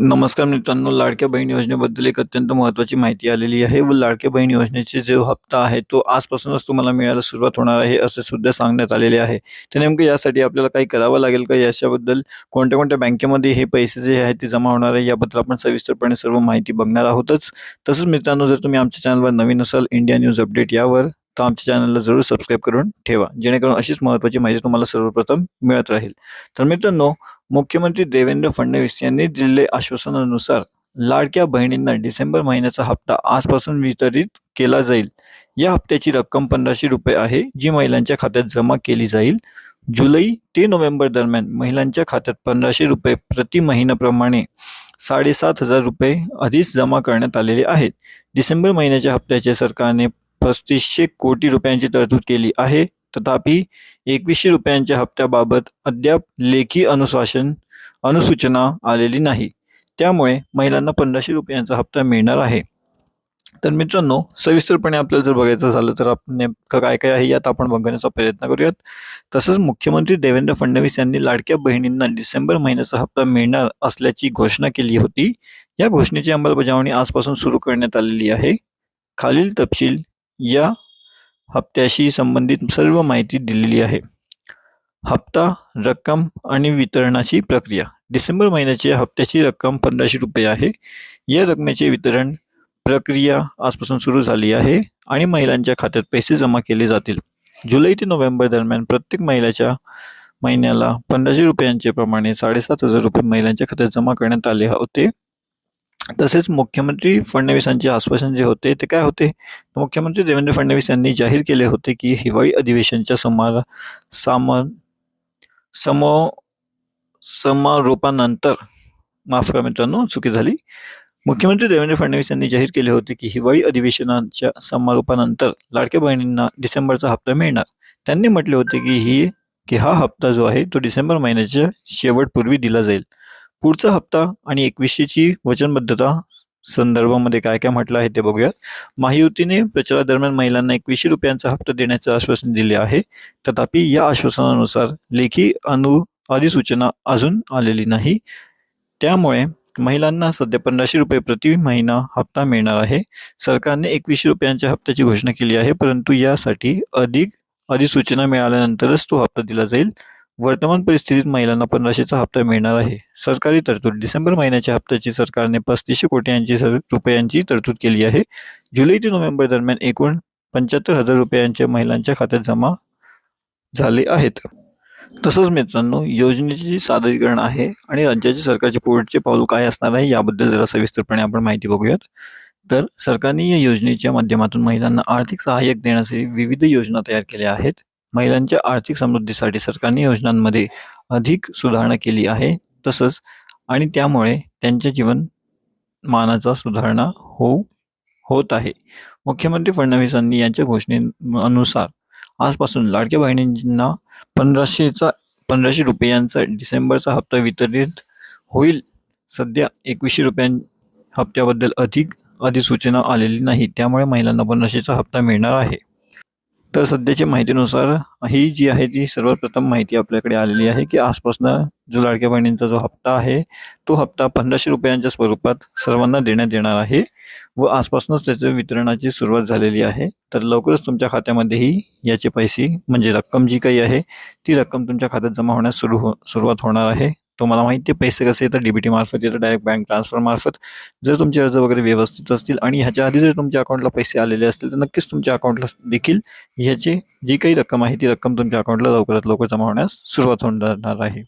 नमस्कार मित्रांनो लाडक्या बहीण योजनेबद्दल एक अत्यंत महत्त्वाची माहिती आलेली आहे. व लाडक्या बहीण योजनेचे जो हप्ता आहे तो आजपासूनच तुम्हाला मिळायला सुरुवात होणार आहे असे सुद्धा सांगण्यात आलेले आहे. तर नेमकं यासाठी आपल्याला काही करावं लागेल का? याच्याबद्दल कोणत्या कोणत्या बँकेमध्ये हे पैसे जे आहेत ते जमा होणार आहे याबद्दल आपण सविस्तरपणे सर्व माहिती बघणार आहोतच. तसंच मित्रांनो जर तुम्ही आमच्या चॅनलवर नवीन असाल इंडिया न्यूज अपडेट यावर तर आमच्या चॅनलला जरूर सबस्क्राईब करून ठेवा जेणेकरून अशीच महत्त्वाची माहिती तुम्हाला सर्वप्रथम मिळत राहील. तर मित्रांनो मुख्यमंत्री देवेंद्र फडणवीस यांनी दिलेल्या आश्वासनानुसार लाडक्या बहिणींना डिसेंबर महिन्याचा हप्ता आजपासून वितरित केला जाईल. या हप्त्याची रक्कम पंधराशे रुपये आहे जी महिलांच्या खात्यात जमा केली जाईल. जुलै ते नोव्हेंबर दरम्यान महिलांच्या खात्यात पंधराशे रुपये प्रति महिन्याप्रमाणे साडेसात हजार रुपये आधीच जमा करण्यात आलेले आहेत. डिसेंबर महिन्याच्या हप्त्याचे सरकारने पस्तीसशे कोटी रुपयांची तरतूद केली आहे. तथापि एकवीसशे रुपयांच्या हप्त्याबाबत अद्याप लेखी अनुशासन अनुसूचना आलेली नाही. त्यामुळे महिलांना पंधराशे रुपयांचा हप्ता मिळणार आहे. तर मित्रांनो सविस्तरपणे आपल्याला जर बघायचं झालं तर आपण नेमकं काय काय आहे यात आपण बघण्याचा प्रयत्न करूयात. तसंच मुख्यमंत्री देवेंद्र फडणवीस यांनी लाडक्या बहिणींना डिसेंबर महिन्याचा हप्ता मिळणार असल्याची घोषणा केली होती. या घोषणेची अंमलबजावणी आजपासून सुरू करण्यात आलेली आहे. खालील तपशील या हप्त्याशी संबंधित सर्व माहिती दिलेली आहे. हप्ता रक्कम आणि वितरणाची प्रक्रिया. डिसेंबर महिन्याच्या हप्त्याची रक्कम पंधराशे रुपये आहे. या रकमेचे वितरण प्रक्रिया आजपासून सुरू झाली आहे आणि महिलांच्या खात्यात पैसे जमा केले जातील. जुलै ते नोव्हेंबर दरम्यान प्रत्येक महिलाच्या महिन्याला पंधराशे रुपयांचे प्रमाणे साडेसात हजार रुपये महिलांच्या खात्यात जमा करण्यात आले होते. तसेच मुख्यमंत्री फडणवीसांचे आश्वासन जे होते ते काय होते? मुख्यमंत्री देवेंद्र फडणवीस यांनी जाहीर केले होते की हिवाळी अधिवेशनच्या समार साम समो समारोपानंतर माफ करा मित्रांनो चुकी झाली. मुख्यमंत्री देवेंद्र फडणवीस यांनी जाहीर केले होते की हिवाळी अधिवेशनाच्या समारोपानंतर लाडक्या बहिणींना डिसेंबरचा हप्ता मिळणार. त्यांनी म्हटले होते की ही की हा हप्ता जो आहे तो डिसेंबर महिन्याच्या शेवटपूर्वी दिला जाईल. पुढचा हप्ता आणि एकवीसशेची वचनबद्धता संदर्भामध्ये काय काय म्हटलं आहे ते बघूया. महायुतीने प्रचारादरम्यान महिलांना एकवीसशे रुपयांचा हप्ता देण्याचे आश्वासन दिले आहे. तथापि या आश्वासनानुसार लेखी अनु अधिसूचना अजून आलेली नाही. त्यामुळे महिलांना सध्या पंधराशे रुपये प्रति महिना हप्ता मिळणार आहे. सरकारने एकवीसशे रुपयांच्या हप्त्याची घोषणा केली आहे परंतु यासाठी अधिक अधिसूचना मिळाल्यानंतरच तो हप्ता दिला जाईल. वर्तमान परिस्थितीत महिलांना पंधराशेचा हप्ता मिळणार आहे. सरकारी तरतूद. डिसेंबर महिन्याच्या हप्त्याची सरकारने पस्तीसशे कोट्यांची रुपयांची तरतूद केली आहे. जुलै ते नोव्हेंबर दरम्यान एकूण पंच्याहत्तर हजार रुपयांच्या महिलांच्या खात्यात जमा झाले आहेत. तसंच मित्रांनो योजनेचे जे सादरीकरण आहे आणि राज्याचे सरकारचे पुढचे पाऊल काय असणार आहे याबद्दल जरा सविस्तरपणे आपण माहिती बघूयात. तर सरकारने या योजनेच्या माध्यमातून महिलांना आर्थिक सहाय्यक देण्यासाठी विविध योजना तयार केल्या आहेत. महिलांच्या आर्थिक समृद्धीसाठी सरकारने योजनांमध्ये अधिक सुधारणा केली आहे तसंच आणि त्यामुळे त्यांच्या जीवनमानाचा सुधारणा हो होत आहे. मुख्यमंत्री फडणवीसांनी यांच्या घोषणेनुसार आजपासून लाडक्या बहिणींना पंधराशेचा पंधराशे रुपयांचा डिसेंबरचा हप्ता वितरित होईल. सध्या एकवीसशे रुपयां हप्त्याबद्दल अधिक अधिसूचना आलेली नाही. त्यामुळे महिलांना पंधराशेचा हप्ता मिळणार आहे. तर सध्याच्या माहितीनुसार ही जी आहे ती सर्वप्रथम माहिती आपल्याकडे आलेली आहे की आजपासून जो लाडक्या बहिणींचा जो हप्ता आहे तो हप्ता पंधराशे रुपयांच्या स्वरूपात सर्वांना देण्यात येणार आहे व आजपासूनच त्याचं वितरणाची सुरुवात झालेली आहे. तर लवकरच तुमच्या खात्यामध्येही याचे पैसे म्हणजे रक्कम जी काही आहे ती रक्कम तुमच्या खात्यात जमा होण्यास सुरू हो सुरुवात होणार आहे. तुम्हाला माहिती आहे पैसे कसे येतात? डीबीटी मार्फत येतं डायरेक्ट बँक ट्रान्सफर मार्फत. जर तुमचे अर्ज वगैरे व्यवस्थित असतील आणि ह्याच्या आधी जर तुमच्या अकाउंटला पैसे आलेले असतील तर नक्कीच तुमच्या अकाउंटला देखील ह्याची जी काही रक्कम आहे ती रक्कम तुमच्या अकाउंटला लवकरात लवकर जमा होण्यास सुरुवात होणार आहे.